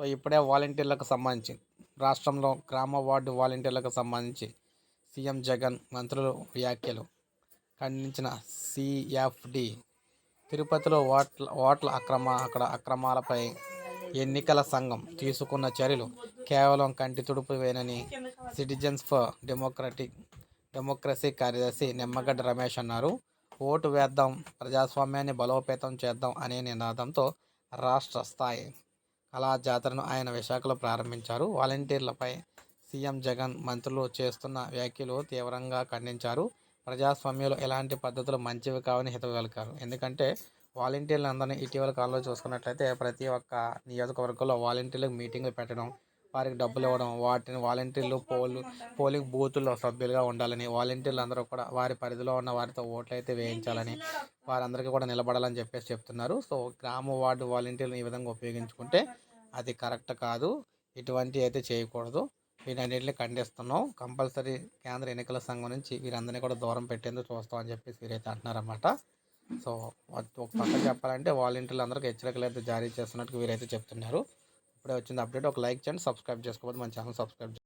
So ఇప్పుడే వాలంటీర్లకు సంబంధించి రాష్ట్రంలో గ్రామ వార్డు వాలంటీర్లకు సంబంధించి సీఎం జగన్ మంత్రులు వ్యాఖ్యలు ఖండించిన సిఎఫ్డి. తిరుపతిలో ఓట్ల ఓట్ల అక్రమ అక్కడ అక్రమాలపై ఎన్నికల సంఘం తీసుకున్న చర్యలు కేవలం కంటి తుడుపువేనని సిటిజన్స్ ఫర్ డెమోక్రటిక్ డెమోక్రసీ కార్యదర్శి నిమ్మగడ్డ రమేష్ అన్నారు. ఓటు వేద్దాం ప్రజాస్వామ్యాన్ని బలోపేతం చేద్దాం అనే నినాదంతో రాష్ట్ర స్థాయి కళా జాతరను ఆయన విశాఖలో ప్రారంభించారు. వాలంటీర్లపై సీఎం జగన్ మంత్రులు చేస్తున్న వ్యాఖ్యలు తీవ్రంగా ఖండించారు. ప్రజాస్వామ్యంలో ఎలాంటి పద్ధతులు మంచివి కావని హితవగలిగారు ఎందుకంటే వాలంటీర్లందరినీ ఇటీవల కాలంలో చూసుకున్నట్లయితే ప్రతి ఒక్క నియోజకవర్గంలో వాలంటీర్లకు మీటింగ్లు పెట్టడం వారికి డబ్బులు ఇవ్వడం వాటిని వాలంటీర్లు పోలు పోలింగ్ బూతుల్లో సభ్యులుగా ఉండాలని వాలంటీర్లు అందరూ కూడా వారి పరిధిలో ఉన్న వారితో ఓట్లు అయితే వేయించాలని వారందరికీ కూడా నిలబడాలని చెప్పేసి చెప్తున్నారు. సో గ్రామ వార్డు వాలంటీర్లు ఈ విధంగా ఉపయోగించుకుంటే అది కరెక్ట్ కాదు. ఇటువంటివి అయితే చేయకూడదు. వీటన్నిటిని ఖండిస్తున్నాం. కంపల్సరీ కేంద్ర ఎన్నికల సంఘం నుంచి వీరందరినీ కూడా దూరం పెట్టేందుకు చూస్తామని చెప్పేసి వీరైతే అంటున్నారన్నమాట. సో ఒక పక్క చెప్పాలంటే వాలంటీర్లు అందరికీ హెచ్చరికలు అయితే జారీ చేస్తున్నట్టు వీరైతే చెప్తున్నారు. ఇప్పుడే వచ్చింది అప్డేట్. ఒక లైక్ చేయండి సబ్స్క్రైబ్ చేసుకోవద్దు మన ఛానల్ సబ్స్క్రైబ్